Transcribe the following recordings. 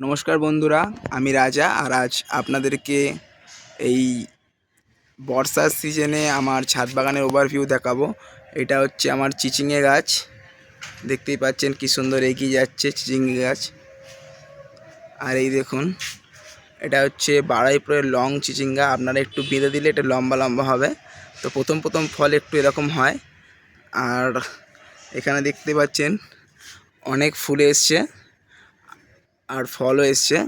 নমস্কার বন্ধুরা, আমি রাজা আর আজ আপনাদেরকে এই বর্ষার সিজনে আমার ছাদ বাগানের ওভারভিউ দেখাবো। এটা হচ্ছে আমার চিচিঙে গাছ। দেখতেই পাচ্ছেন কি সুন্দর এগিয়ে যাচ্ছে চিচিঙে গাছ। আর এই দেখুন, এটা হচ্ছে বাড়াইপুরের লং চিচিঙ্গা। আপনারা একটু বেঁধে দিলে এটা লম্বা লম্বা হবে। তো প্রথম প্রথম ফল একটু এরকম হয়। আর এখানে দেখতে পাচ্ছেন, অনেক ফুল এসছে। আর ফলও এসছে।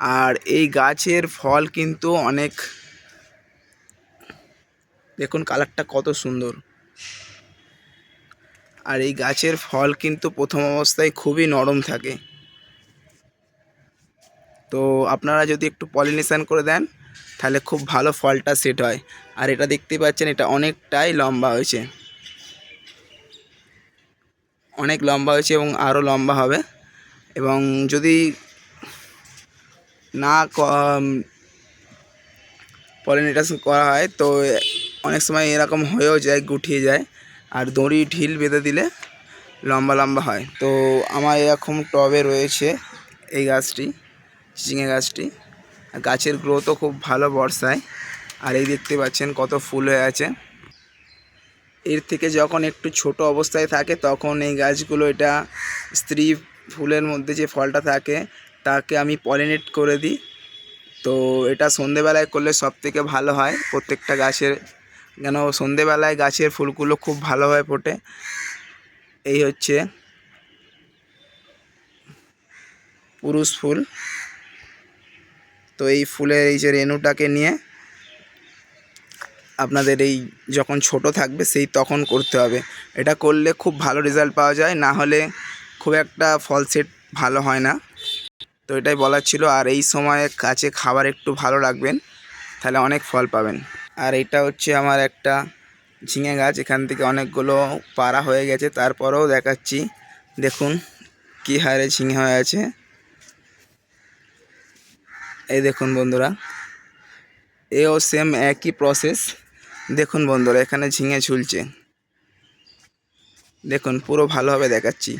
আর এই গাছের ফল কিন্তু অনেক দেখুন কালারটা কত সুন্দর। আর এই গাছের ফল কিন্তু প্রথম অবস্থায় খুবই নরম থাকে। তো আপনারা যদি একটু পলিনেশান করে দেন, তাহলে খুব ভালো ফলটা সেট হয়। আর এটা দেখতে পাচ্ছেন, এটা অনেকটাই লম্বা হয়েছে। অনেক লম্বা হয়েছে এবং আরও লম্বা হবে। এবং যদি না পলিনেটেশন করা হয়, তো অনেক সময় এরকম হয়েও যায়, গুটিয়ে যায়। আর দড়ি, ঢিল বেঁধে দিলে লম্বা লম্বা হয়। তো আমার এরকম টবে রয়েছে এই গাছটি চিঙে গাছটি। গাছের গ্রোথও খুব ভালো বর্ষায়। আর এই দেখতে পাচ্ছেন কত ফুল হয়ে আছে। এর থেকে যখন একটু ছোট অবস্থায় থাকে, তখন এই গাছগুলো এটা স্ত্রী ফুলের মধ্যে যে ফলটা থাকে, তাকে আমি পলিনেট করে দিই। তো এটা সন্ধেবেলায় করলে সব থেকে ভালো হয়, প্রত্যেকটা গাছের, কেন সন্ধেবেলায় গাছের ফুলগুলো খুব ভালোভাবে ফোটে। এই হচ্ছে পুরুষ ফুল। তো এই ফুলের এই যে রেণুটাকে নিয়ে আপনাদের এই যখন ছোট থাকবে, সেই তখন করতে হবে। এটা করলে খুব ভালো রেজাল্ট পাওয়া যায়, না হলে খুব একটা ফল সেট ভালো হয় না। তো এটাই বলার ছিল। আর এই সময়ে কাছে খাবার একটু ভালো রাখবেন, তাহলে অনেক ফল পাবেন। আর এটা হচ্ছে আমার একটা ঝিঙে গাছ, এখান থেকে অনেকগুলো পাড়া হয়ে গেছে। তারপরেও দেখাচ্ছি। দেখুন কী হারে ঝিঙে হয়ে আছে। এই দেখুন বন্ধুরা, এও সেম একই প্রসেস দেখুন বন্ধুরা, এখানে ঝিঙে ঝুলছে। দেখুন, পুরো ভালোভাবে দেখাচ্ছি।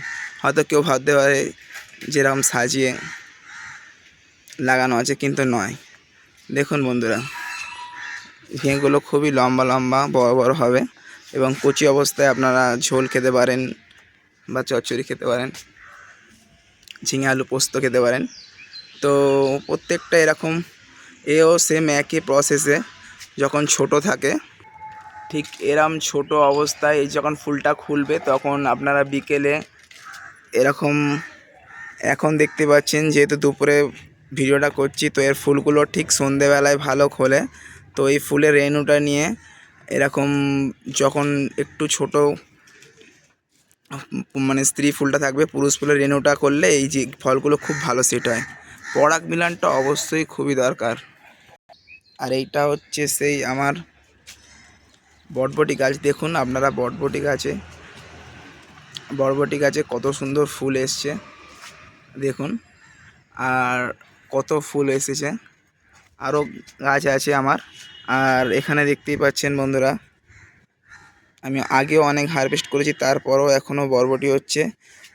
হয়তো কেউ ভাবতে পারে যেরকম সাজিয়ে লাগানো আছে, কিন্তু নয়। দেখুন বন্ধুরা ঝিঙেগুলো খুবই লম্বা লম্বা, বড় বড় হবে এবং কচি অবস্থায় আপনারা ঝোল খেতে পারেন বা চচ্চড়ি খেতে পারেন, ঝিঙে আলু পোস্ত খেতে পারেন। তো প্রত্যেকটা এরকম, এও সেম একই প্রসেসে যখন ছোট থাকে, ঠিক এরম ছোট অবস্থায় যখন ফুলটা খুলবে, তখন আপনারা বিকেলে এরকম এখন দেখতে পাচ্ছেন যেহেতু দুপুরে ভিডিওটা করছি, তো এর ফুলগুলো ঠিক সন্ধেবেলায় ভালো খোলে। তো এই ফুলের রেণুটা নিয়ে এরকম যখন একটু ছোট মানে স্ত্রী ফুলটা থাকবে, পুরুষ ফুলের রেণুটা করলে এই যে ফলগুলো খুব ভালো সেট হয়। পরাগ মিলানটা অবশ্যই খুবই দরকার। আর এইটা হচ্ছে সেই আমার বটবটি গাছ। দেখুন, আপনারা বটবটি গাছে বরবটি গাছে কত সুন্দর ফুল এসছে। দেখুন, আর কত ফুল এসেছে। আরও গাছ আছে আমার। আর এখানে দেখতেই পাচ্ছেন বন্ধুরা, আমি আগেও অনেক হারভেস্ট করেছি, তারপরও এখনও বরবটি হচ্ছে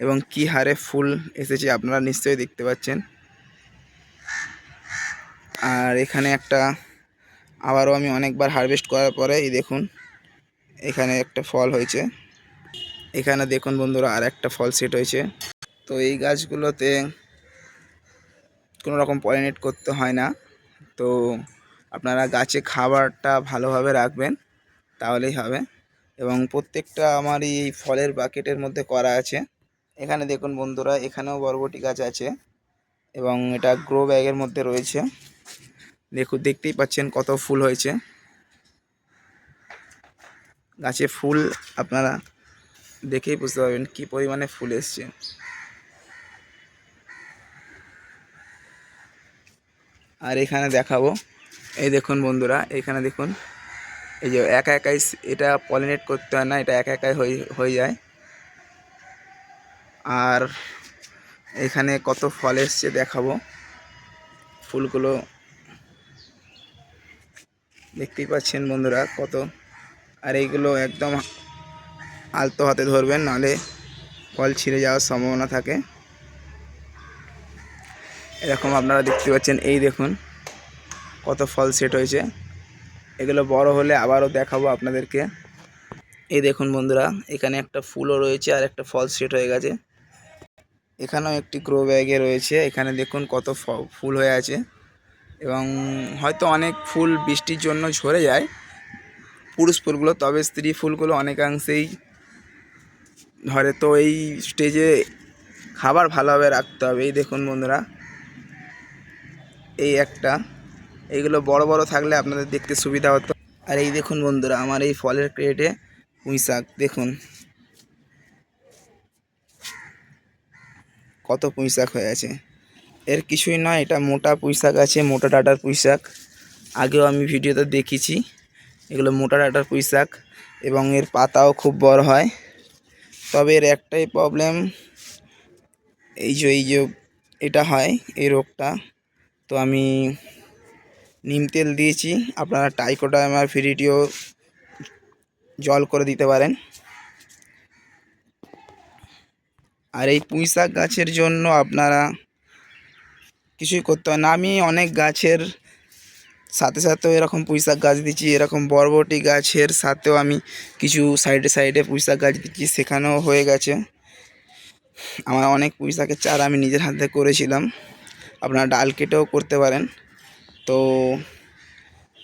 এবং কি হারে ফুল এসেছে আপনারা নিশ্চয়ই দেখতে পাচ্ছেন। আর এখানে একটা, আবারও আমি অনেকবার হারভেস্ট করার পরে এই দেখুন, এখানে একটা ফল হয়েছে। এখানে দেখুন বন্ধুরা আর একটা ফল সেট হয়েছে। তো এই গাছগুলোতে কোনো রকম পলিনেট করতে হয় না। তো আপনারা গাছে খাবারটা ভালোভাবে রাখবেন, তাহলেই হবে। এবং প্রত্যেকটা আমার এই ফলের বাকেটের মধ্যে করা আছে। এখানে দেখুন বন্ধুরা, এখানেও বরবটি গাছ আছে এবং এটা গ্রো ব্যাগের মধ্যে রয়েছে। দেখুন, দেখতেই পাচ্ছেন কত ফুল হয়েছে। গাছে ফুল আপনারা দেখেই বুঝতে পারবেন কি পরিমাণে ফুল এসছে। আর এখানে দেখাবো, এই দেখুন বন্ধুরা, এখানে দেখুন, এই যে একা একাই এটা পলিনেট করতে হয় না, এটা একা একাই হয়ে যায়। আর এখানে কত ফল এসছে দেখাবো, ফুলগুলো। দেখতেই পাচ্ছেন বন্ধুরা কত, আর এইগুলো একদম আলতো হাতে ধরবেন, নাহলে ফল ছিঁড়ে যাওয়ার সম্ভাবনা থাকে। এরকম আপনারা দেখতে পাচ্ছেন, এই দেখুন কত ফল সেট হয়েছে। এগুলো বড় হলে আবারও দেখাবো আপনাদেরকে। এই দেখুন বন্ধুরা, এখানে একটা ফুলও রয়েছে আর একটা ফল সেট হয়ে গেছে। এখানেও একটি গ্রো ব্যাগে রয়েছে। এখানে দেখুন কত ফুল হয়ে আছে। এবং হয়তো অনেক ফুল বৃষ্টির জন্য ঝরে যায়। পুরুষ ফুলগুলো, তবে স্ত্রী ফুলগুলো অনেকাংশেই ধরে তো এই স্টেজে খাবার ভালোভাবে রাখতে হবে। এই দেখুন বন্ধুরা, এই একটা। এইগুলো বড় বড় থাকলে আপনাদের দেখতে সুবিধা হতো। আর এই দেখুন বন্ধুরা, আমার এই ফলের ক্রেটে পুঁই শাক, দেখুন। কত পুঁই শাক হয়ে আছে। এর কিছুই নয়, এটা মোটা পুঁই শাক আছে, মোটা ডাটার পুঁই শাক। আগেও আমি ভিডিওতে দেখেছি এগুলো মোটা ডাটার পুঁই শাক এবং এর পাতাও খুব বড় হয়। তবে এর একটাই প্রবলেম এই যে এই যে এটা হয়, এই রোগটা। তো আমি নিম তেল দিয়েছি, আপনারা টাইকোটা আমার ফ্রিটিও জল করে দিতে পারেন। আর এই পুঁই শাক গাছের জন্য আপনারা কিছুই করতে হয় না। আমি অনেক গাছের সাথে সাথেও এরকম পুঁই শাক গাছ দিচ্ছি, এরকম বরবটি গাছের সাথেও আমি কিছু সাইডে সাইডে পুঁই শাক গাছ দিচ্ছি, সেখানেও হয়ে গেছে। আমার অনেক পুঁই শাকের চারা আমি নিজের হাতে করেছিলাম। আপনারা ডাল কেটেও করতে পারেন। তো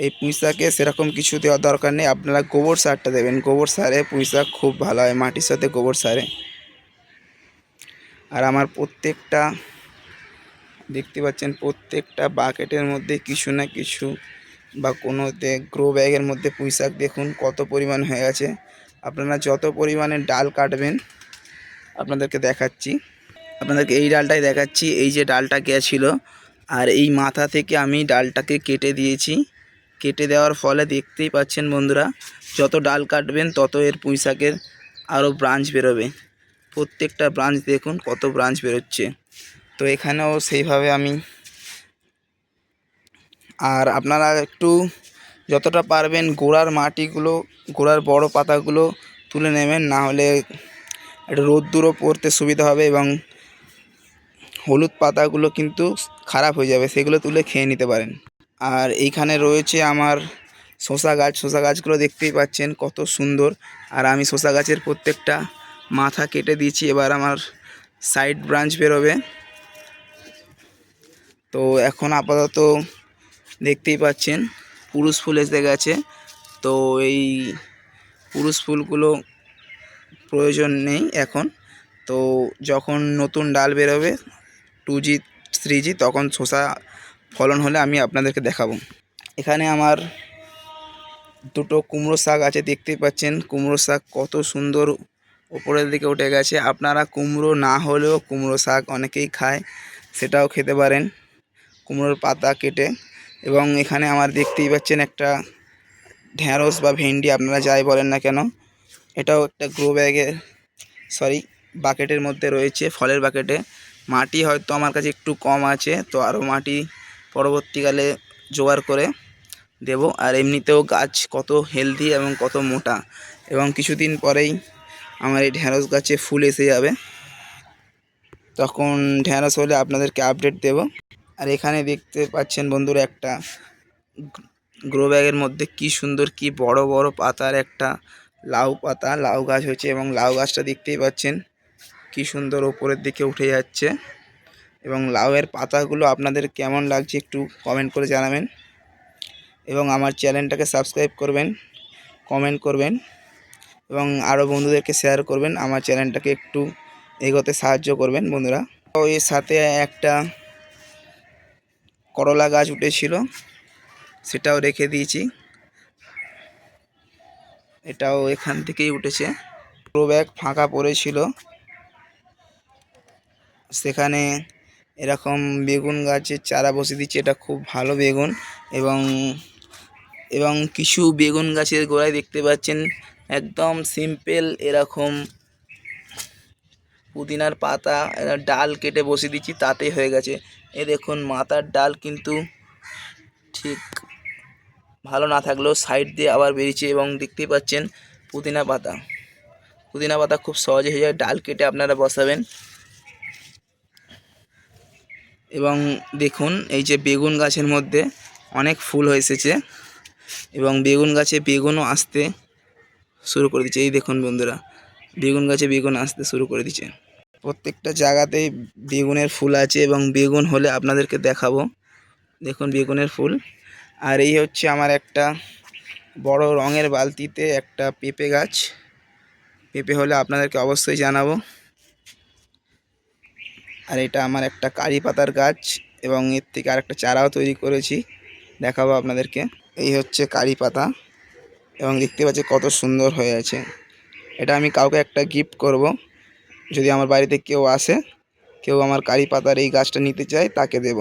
এই পুঁই শাকে সেরকম কিছু দেওয়ার দরকার নেই, আপনারা গোবর সারটা দেবেন। গোবর সারে পুঁই শাক খুব ভালো হয়, মাটির সাথে গোবর সারে। আর আমার প্রত্যেকটা দেখতে পাচ্ছেন প্রত্যেকটা বাকেটের মধ্যে কিছু না কিছু বা কোনোতে গ্রো ব্যাগের মধ্যে পুঁই শাক দেখুন কত পরিমাণ হয়ে গেছে আপনারা যত পরিমাণে ডাল কাটবেন, আপনাদেরকে দেখাচ্ছি। আপনাদেরকে এই ডালটাই দেখাচ্ছি, এই যে ডালটা গেছিল। আর এই মাথা থেকে আমি ডালটাকে কেটে দিয়েছি। কেটে দেওয়ার ফলে দেখতেই পাচ্ছেন বন্ধুরা, যত ডাল কাটবেন, তত এর পুঁই শাকের আরও ব্রাঞ্চ বেরোবে। প্রত্যেকটা ব্রাঞ্চ দেখুন কত ব্রাঞ্চ বেরোচ্ছে। তো এখানেও সেইভাবে আমি আর আপনারা একটু যতটা পারবেন গোড়ার মাটিগুলো, গোড়ার বড় পাতাগুলো তুলে নেবেন, না হলে একটা রোদ্দুরও পড়তে সুবিধা হবে এবং হলুদ পাতাগুলো কিন্তু খারাপ হয়ে যাবে, সেগুলো তুলে খেয়ে নিতে পারেন। আর এইখানে রয়েছে আমার শশা গাছ শশা গাছগুলো দেখতেই পাচ্ছেন কত সুন্দর। আর আমি শশা গাছের প্রত্যেকটা মাথা কেটে দিয়েছি, এবার আমার সাইড ব্রাঞ্চ বেরোবে। তো এখন আপাতত দেখতেই পাচ্ছেন, পুরুষ ফুল এসে গেছে। তো এই পুরুষ ফুলগুলো প্রয়োজন নেই এখন। তো যখন নতুন ডাল বেরোবে টু জি থ্রি জি তখন শসা ফলন হলে আমি আপনাদেরকে দেখাবো। এখানে আমার দুটো কুমড়ো শাক আছে, দেখতেই পাচ্ছেন। কুমড়ো শাক কত সুন্দর ওপরের দিকে উঠে গেছে। আপনারা কুমড়ো না হলেও কুমড়ো শাক অনেকেই খায়, সেটাও খেতে পারেন। কুমড়োর পাতা কেটে এবং এখানে আমার দেখতেই পাচ্ছেন একটা ঢ্যাঁড়স বা ভেন্ডি, আপনারা যাই বলেন না কেন। এটাও একটা গ্রো ব্যাগের সরি বাকেটের মধ্যে রয়েছে, ফলের বাকেটে মাটি হয়তো আমার কাছে একটু কম আছে, তো আরও মাটি পরবর্তীকালে জোগাড় করে দেব। আর এমনিতেও গাছ কত হেলদি এবং কত মোটা। এবং কিছুদিন পরেই আমার এই ঢ্যাঁড়স গাছে ফুল এসে যাবে। তখন ঢ্যাঁড়স হলে আপনাদেরকে আপডেট দেব। আর এখানে দেখতে পাচ্ছেন বন্ধুরা একটা গ্রো ব্যাগের মধ্যে কি সুন্দর, কি বড় বড় পাতার একটা লাউ পাতা, লাউ গাছ হয়েছে এবং লাউ গাছটা দেখতেই পাচ্ছেন কি সুন্দর ওপরের দিকে উঠে যাচ্ছে এবং লাউয়ের পাতাগুলো আপনাদের কেমন লাগছে একটু কমেন্ট করে জানাবেন এবং আমার চ্যানেলটাকে সাবস্ক্রাইব করবেন কমেন্ট করবেন এবং আরও বন্ধুদেরকে শেয়ার করবেন, আমার চ্যানেলটাকে একটু এগোতে সাহায্য করবেন বন্ধুরা। তো এর সাথে একটা করলা গাছ উঠেছিল, সেটাও রেখে দিয়েছি। এটাও এখান থেকেই উঠেছে। পুরো ব্যাগ ফাঁকা পড়েছিল। সেখানে এরকম বেগুন গাছের চারা বসে দিচ্ছে এটা খুব ভালো বেগুন এবং এবং কিছু বেগুন গাছের গোড়ায় দেখতে পাচ্ছেন, একদম সিম্পল এরকম পুদিনার পাতা ডাল কেটে বসে দিচ্ছি তাতেই হয়ে গেছে। এ দেখুন, মাথার ডাল কিন্তু ঠিক ভালো না থাকলেও সাইড দিয়ে আবার বেরিয়েছে এবং দেখতেই পাচ্ছেন পুদিনা পাতা। পুদিনা পাতা খুব সহজে হয়ে যায়, ডাল কেটে আপনারা বসাবেন। এবং দেখুন, এই যে বেগুন গাছের মধ্যে অনেক ফুল হয়ে এসেছে এবং বেগুন গাছে বেগুনও আসতে শুরু করে দিচ্ছে। এই দেখুন বন্ধুরা, বেগুন গাছে বেগুন আসতে শুরু করে দিচ্ছে। প্রত্যেকটা জায়গাতেই বেগুনের ফুল আছে এবং বেগুন হলে আপনাদেরকে দেখাবো। দেখুন বেগুনের ফুল। আর এই হচ্ছে আমার একটা বড় রঙের বালতিতে একটা পেঁপে গাছ। পেঁপে হলে আপনাদেরকে অবশ্যই জানাব। আর এটা আমার একটা কারি পাতার গাছ এবং এর থেকে আরেকটা চারাও তৈরি করেছি। দেখাবো আপনাদেরকে। এই হচ্ছে কারি পাতা এবং দেখতে পাচ্ছি কত সুন্দর হয়ে আছে। এটা আমি কাউকে একটা গিফট করব। যদি আমার বাড়িতে কেউ আসে, কেউ আমার কারি পাতার এই গাছটা নিতে চায়, তাকে দেব।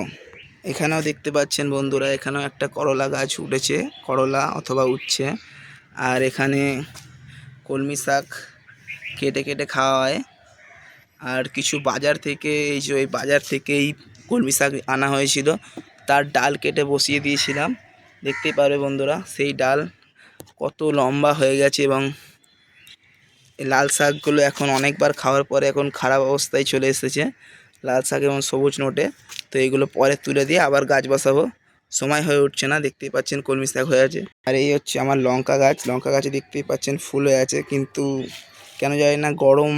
এখানেও দেখতে পাচ্ছেন বন্ধুরা, এখানেও একটা করলা গাছ উঠেছে, করলা অথবা উঠছে আর এখানে কলমি শাক কেটে কেটে খাওয়া হয়। আর কিছু বাজার থেকে, এই যে ওই বাজার থেকেই কলমি শাক আনা হয়েছিল, তার ডাল কেটে বসিয়ে দিয়েছিলাম। দেখতেই পারবে বন্ধুরা, সেই ডাল কত লম্বা হয়ে গেছে এবং এই লাল শাকগুলো এখন অনেকবার খাওয়ার পরে এখন খারাপ অবস্থায় চলে এসেছে। লাল শাক এবং সবুজ নোটে। তো এইগুলো পরে তুলে দিয়ে আবার গাছ বসাবো। সময় হয়ে উঠছে না, দেখতেই পাচ্ছেন কলমি শাক হয়ে আছে। আর এই হচ্ছে আমার লঙ্কা গাছ। লঙ্কা গাছে দেখতেই পাচ্ছেন ফুল হয়ে আছে, কিন্তু কেন জানি না গরম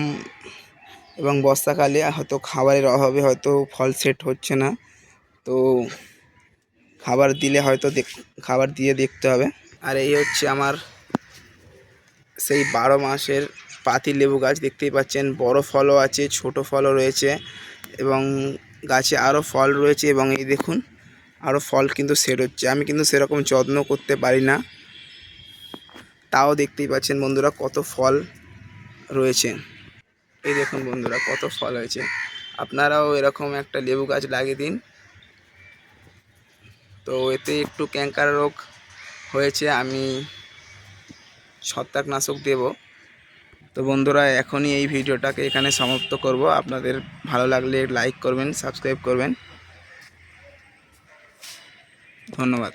এবং বর্ষাকালে হয়তো খাবারের অভাবে হয়তো ফল সেট হচ্ছে না। তো খাবার দিলে হয়তো খাবার দিয়ে দেখতে হবে। আর এই হচ্ছে আমার সেই বারো মাসের পাতি লেবু গাছ দেখতেই পাচ্ছেন। বড় ফলও আছে, ছোট ফলও রয়েছে এবং গাছে আরও ফল রয়েছে এবং এই দেখুন, আরও ফল কিন্তু সেট হচ্ছে। আমি কিন্তু সেরকম যত্ন করতে পারি না। তাও দেখতেই পাচ্ছেন বন্ধুরা কত ফল রয়েছে। এই দেখুন বন্ধুরা কত ফল হয়েছে। আপনারাও এরকম একটা লেবু গাছ লাগিয়ে দিন। তো এতে একটু ক্যাঙ্কার রোগ হয়েছে, আমি ছত্রাকনাশক দেব। তো বন্ধুরা, এখনই এই ভিডিওটাকে এখানে সমাপ্ত করব। আপনাদের ভালো লাগলে লাইক করবেন, সাবস্ক্রাইব করবেন। ধন্যবাদ।